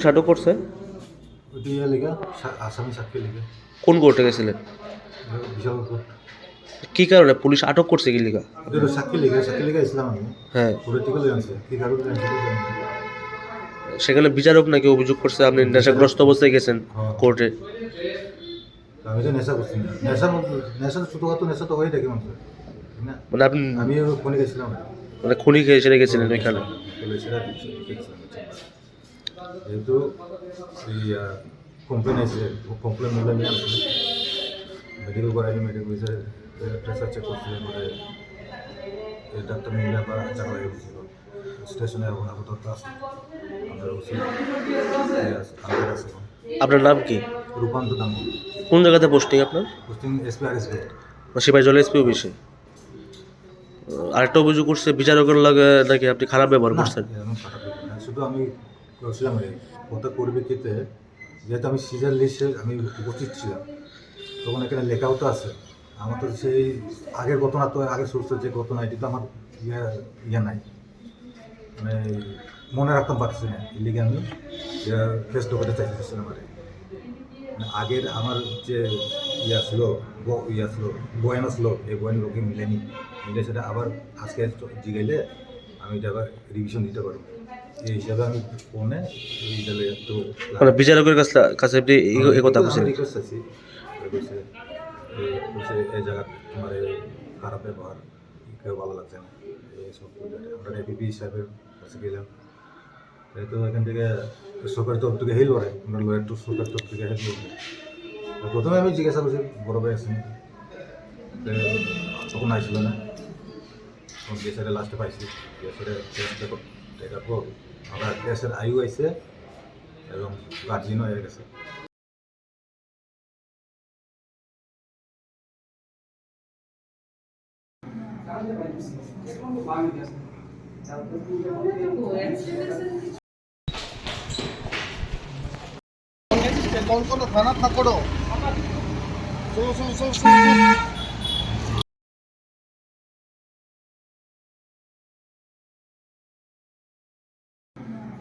Police আটক করছে কোন কোর্টে গেছিলেন কি কারণে? পুলিশ আটক করছে কি আমি। হ্যাঁ। সেখানে বিচারক নাকি অভিযোগ করছে আপনি নেশাগ্রস্ত অবস্থায় গেছেন হ্যাঁ। কোর্টে? আমি তো নেশা করছি নেশা নেশা তো ছোটোখাটো নেশা তো হয়ে থাকে মানুষের। মানে আপনি গেছিলাম। মানে খুনি খেয়ে সেরে গেছিলেন ওইখানে? সেটা যেহেতু এই কমপ্লেন আছে কমপ্লেন মূল্য নিয়ে আসছে মেডিকেল করাইলে মেডিকেল বিষয়ে প্রেশার চেক করছিল বলে ডাক্তার মিলে আবার জানা হয়ে গেছিল। স্টেশনে ওনার কোথাও আছে। আমাদের আছে আপনার নাম কি? রূপান্ত দাম কোন জায়গাতে পোস্টিং আপনার? পোস্টিং এসপি আর এসপি সিপাহী জল এসপি অফিসে আরেকটা অভিযোগ করছে বিচারকের লাগে নাকি আপনি খারাপ ব্যবহার করছেন? শুধু আমি এই কথা পরিপ্রেক্ষিতে যেহেতু আমি সিজার লিস্টে আমি উপস্থিত ছিলাম, তখন এখানে লেখাও তো আছে। আমার তো সেই আগের ঘটনা তো আগের সোর্সের যে ঘটনা, এটি তো আমার ইয়ে ইয়ে নাই। মানে মনে রাখতাম পারছি না। এই লিগে আমি ফেস ঢোকাতে চাইতেছিলাম আর মানে। আগের আমার যে ইয়া ছিল ইয়া ছিল, বয়ান ছিল, এই বয়ান লোকে মিলেনি মিলে সেটা আবার আজকে জিগাইলে আমি এটা আবার রিভিশন দিতে পারব। এই হিসাবে আমি ফোনে মানে বিচারকের কাছে কাছে আপনি এই- এই কথা বলছেন? এই জায়গা এই খারাপ ব্যবহার কেউ ভালো লাগছে না। এইসব আমরা এপিপি কাছে গেলাম। তো এখান থেকে সরকারি তরফ থেকে হেল্প করে আমরা লয়ার তো সরকার তরফ থেকে হেল্প করব। প্রথমে আমি জিজ্ঞাসা করছি বড় ভাই আসেনি তখন আইছিল না। গ্যাসের লাস্টে পাইছি গ্যাসের এটা খুব আমার দেশের আয়ু আছে এবং গার্জিনও হয়ে গেছে কোন কোন থানা থাকো। চলো চলো চলো।